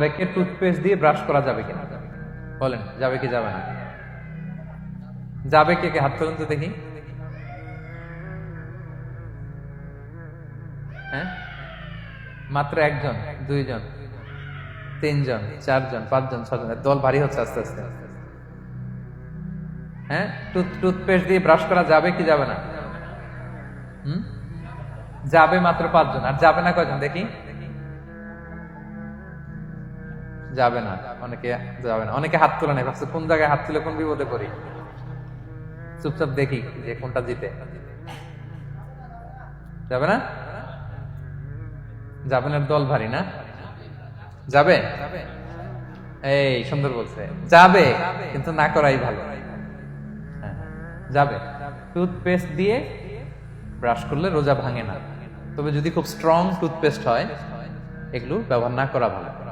রেখে টুথপেস্ট দিয়ে ব্রাশ করা যাবে কিনা? বলেন, যাবে কি যাবে না? যাবে কে কে? হাত তুলুন তো দেখি। হ্যাঁ? মাত্র একজন, দুইজন, তিনজন, চারজন, পাঁচজন, ছজন। দল ভারী হচ্ছে আস্তে আস্তে। হ্যাঁ? টুথ টুথপেস্ট দিয়ে ব্রাশ করা যাবে কি যাবে না? হুম? যাবে মাত্র পাঁচজন। আর যাবে না কয়জন? দেখি। যাবে না। অনেকে যাবে না। অনেকে হাত তোলে না ভাবছে কোন জায়গায় হাত তুলে কোন বিপদে পড়ি? চুপচাপ দেখি যে কোনটা জিতে। যাবে না? না দল ভারী না? যাবে? এই সুন্দর বলছে। যাবে কিন্তু না করাই ভালো। হ্যাঁ, যাবে। টুথপেস্ট দিয়ে ব্রাশ করলে রোজা ভাঙে না। তবে যদি খুব স্ট্রং টুথপেস্ট হয় এগুলো ব্যবহার না করা ভালো।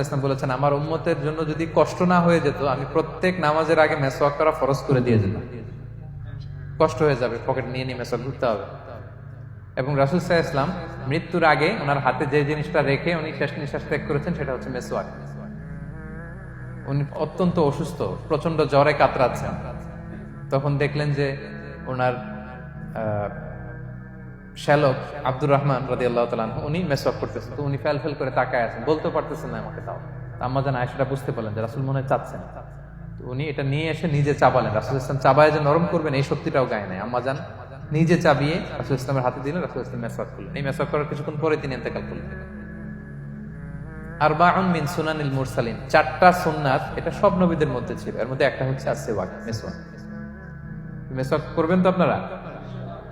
ইসলাম বলেছেন, আমার উম্মতের জন্য যদি কষ্ট না হয়ে যেত, আমি প্রত্যেক নামাজের আগে মেসওয়াক করা ফরজ করে দিয়ে যেতাম। কষ্ট হয়ে যাবে, পকেট নিয়ে নিয়ে মেসওয়াক ঘুরতে হবে। এবং রাসুল সাহা ইসলাম মৃত্যুর আগে ওনার হাতে যে জিনিসটা রেখে উনি শেষ নিঃশ্বাস ত্যাগ করেছেন, সেটা হচ্ছে মেসওয়াক। উনি অত্যন্ত অসুস্থ প্রচণ্ড জ্বরে কাতরাচ্ছেন। তখন দেখলেন যে ওনার শ্যালক আব্দুর রহমান রাজি আল্লাহ তালান উনি মেসওয়াক করতেছেন। তো উনি ফেল ফেল করে তাকায় আছেন। বলতে পারতেছেন না আমাকে তাও। আম্মা জান আয়সাটা বুঝতে পারলেন যে রাসুল মনে চাচ্ছেন তো উনি এটা নিয়ে এসে নিজে চাবালেন। রাসুল ইসলাম চাবায় যে নরম করবেন, এই শক্তিটাও গায়ে নাই। আম্মা জান নিজে চাবিয়ে রাসুল ইসলামের হাতে দিলেন, রাসুল ইসলাম মেসওয়াক করলেন। এই মেসওয়াক করার কিছুক্ষণ পরে তিনি এতেকাল করলেন। আরবাউন মিন সুনানিল মুরসালিন। চারটা সুন্নাত এটা সব নবীদের মধ্যে ছিল। এর মধ্যে একটা হচ্ছে আসেওয়াক মেসওয়াক। মেসওয়াক করবেন তো আপনারা?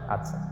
আচ্ছা।